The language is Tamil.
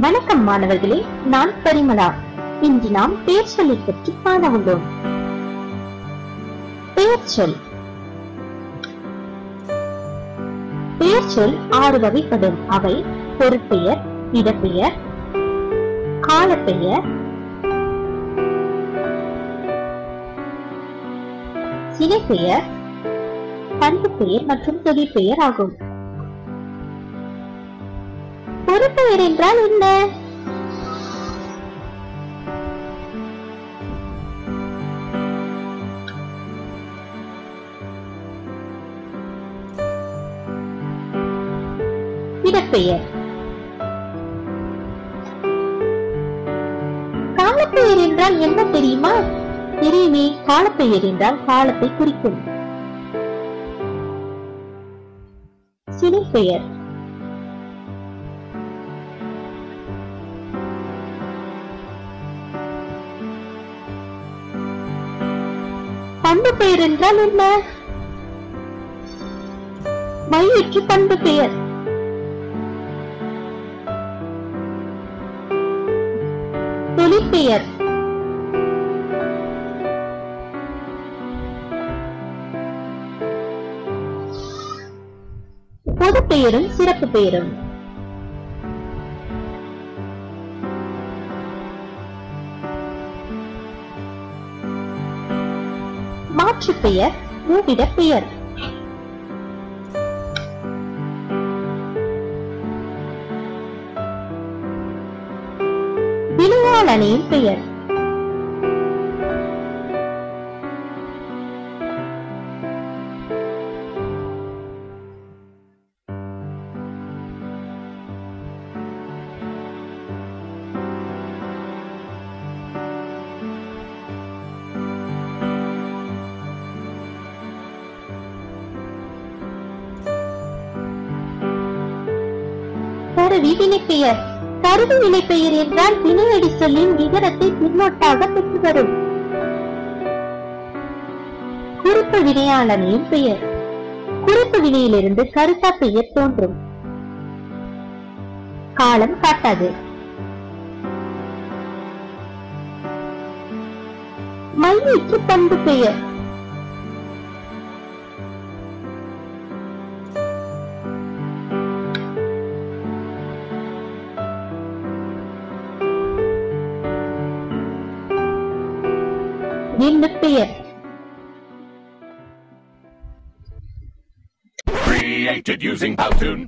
வணக்கம் மாணவர்களே நான் பரிமளா. இன்று நாம் பெயர் சொல்லை பற்றி காண உள்ளோம் பெயர் சொல். பெயர் சொல் ஆறு வகைப்படும். அவை பொருட்பெயர் இடப்பெயர் காலப்பெயர் சிலைப்பெயர் பண்பு பெயர் மற்றும் தொழிற்பெயர் ஆகும். பொறுப்பெயர் என்றால் என்ன? இடப்பெயர். காலப்பெயர் என்றால் என்ன தெரியுமா? தெரியுமே காலப்பெயர் என்றால் காலத்தை குறிக்கும். சினைப்பெயர் பண்பு பெயர் என்றால் என்ன? மையற்று பண்பு பெயர். தொழிற்பெயர் பொது பெயரும் சிறப்பு பெயரும். மாற்று பெயர் மூவிட பெயர். விளையாளனின் பெயர். கருவி வினைப்பெயர் கருவி வினைப்பெயர் என்றால் வினையடி சொல்லின் விவரத்தை பின்னோட்டாக பெற்று வரும் குறிப்பு வினையாளனின் பெயர். குறிப்பு வினையிலிருந்து கருத்தா பெயர் தோன்றும். காலம் காட்டாது. மையற்று பண்பு பெயர். Winnipeg. Created using Powtoon.